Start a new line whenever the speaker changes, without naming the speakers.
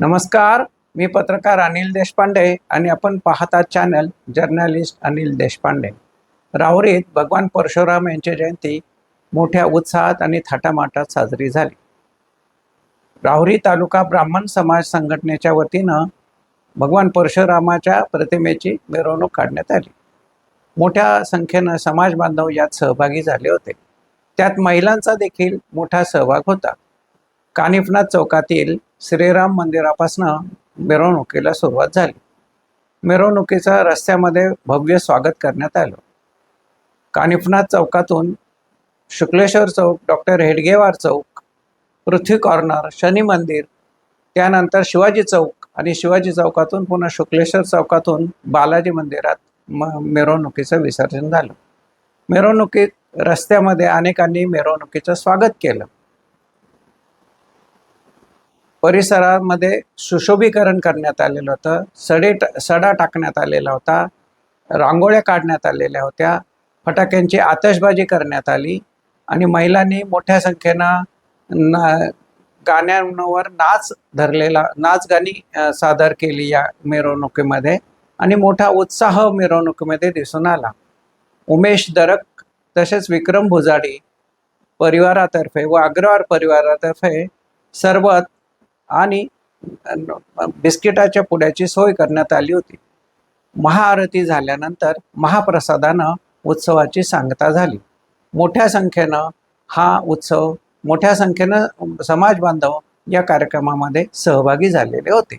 नमस्कार मी पत्रकार अनिल देशपांडे आणि आपण पाहता चॅनल जर्नलिस्ट अनिल देशपांडे. राहुरीत भगवान परशुराम यांची जयंती मोठ्या उत्साहात आणि थाटामाटात साजरी झाली. राहुरी तालुका ब्राह्मण समाज संघटनेच्या वतीनं भगवान परशुरामाच्या प्रतिमेची मिरवणूक काढण्यात आली. मोठ्या संख्येनं समाज बांधव यात सहभागी झाले होते. त्यात महिलांचा देखील मोठा सहभाग होता. कानिफनाथ चौकातील श्रीराम मंदिरापासनं मिरवणुकीला सुरुवात झाली. मिरवणुकीचं रस्त्यामध्ये भव्य स्वागत करण्यात आलं. कानिफनाथ चौकातून शुक्लेश्वर चौक डॉक्टर हेडगेवार चौक पृथ्वी कॉर्नर शनी मंदिर त्यानंतर शिवाजी चौक आणि शिवाजी चौकातून पुन्हा शुक्लेश्वर चौकातून बालाजी मंदिरात म मिरवणुकीचं विसर्जन झालं. मिरवणुकीत रस्त्यामध्ये अनेकांनी मिरवणुकीचं स्वागत केलं. परिसरामध्ये सुशोभीकरण करण्यात आलेलं होतं. सडे सडा टाकण्यात आलेला होता. रांगोळ्या काढण्यात आलेल्या होत्या. फटाक्यांची आतषबाजी करण्यात आली आणि महिलांनी मोठ्या संख्येनं ना गाण्यांवर नाच धरलेला नाच गाणी सादर केली या मिरवणुकीमध्ये आणि मोठा उत्साह मिरवणुकीमध्ये दिसून आला. उमेश दरक तसेच विक्रम भुजाडी परिवारातर्फे व अग्रवार परिवारातर्फे सर्वत आणि बिस्किटाच्या पुड्याची सोय करण्यात आली होती. महाआरती झाल्यानंतर महाप्रसादानं उत्सवाची सांगता झाली. मोठ्या संख्येनं हा उत्सव मोठ्या संख्येनं समाज बांधव या कार्यक्रमामध्ये सहभागी झालेले होते.